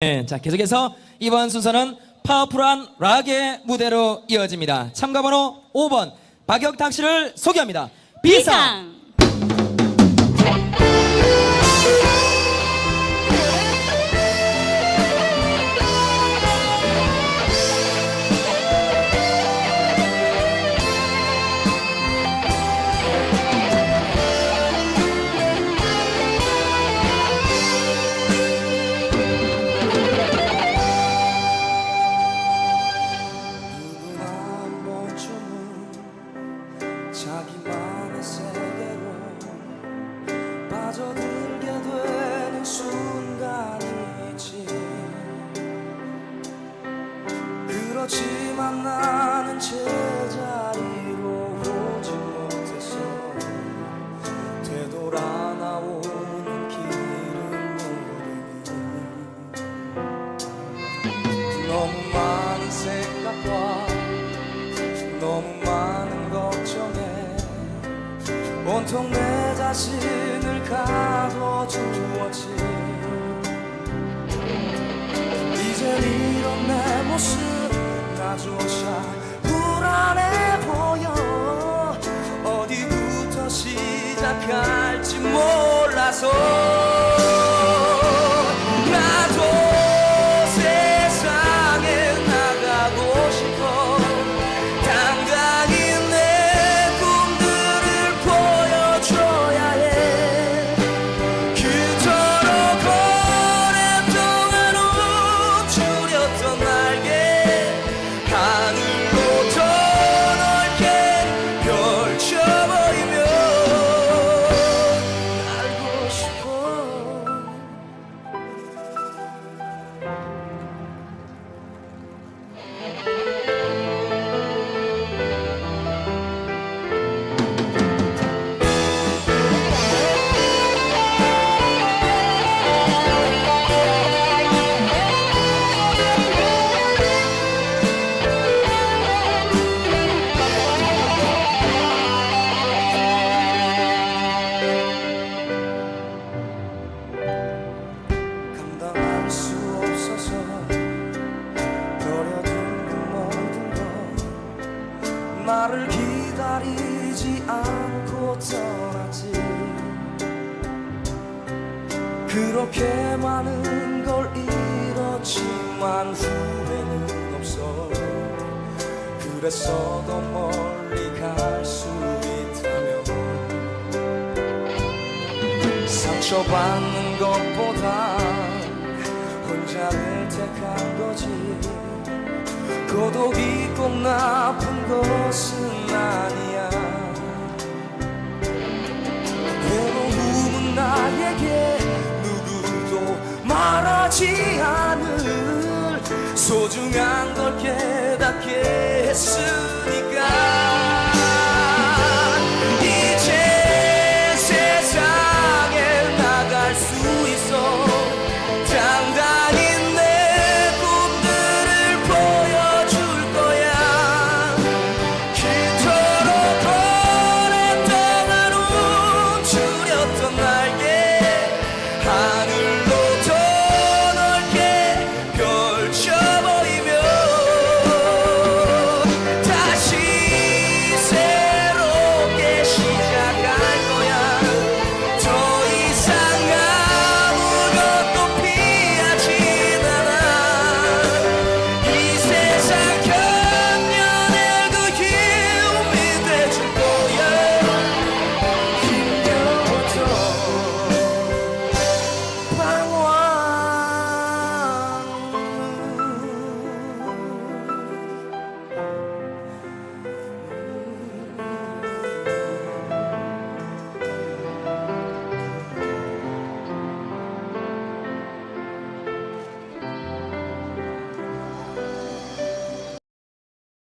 네, 자 계속해서 이번 순서는 파워풀한 락의 무대로 이어집니다. 참가 번호 5번 박혁탁 씨를 소개합니다. 비상. 비상. 그렇지만 나는 제자리로 오지 못했어. 되돌아 나오는 길을 모르니. 너무 많은 생각과 너무 많은 걱정에 온통 내 자신을 가둬주었지. 이젠 이런 내 나를 기다리지 않고 떠났지. 그렇게 많은 걸 잃었지만 후회는 없어. 그래서 더 멀리 갈 수 있다면 상처받는 것보다 혼자를 택한 거지 고독이 꼭 나쁜 것은 아니야. 외로움은 나에게 누구도 말하지 않을 소중한 걸 깨닫게 했으니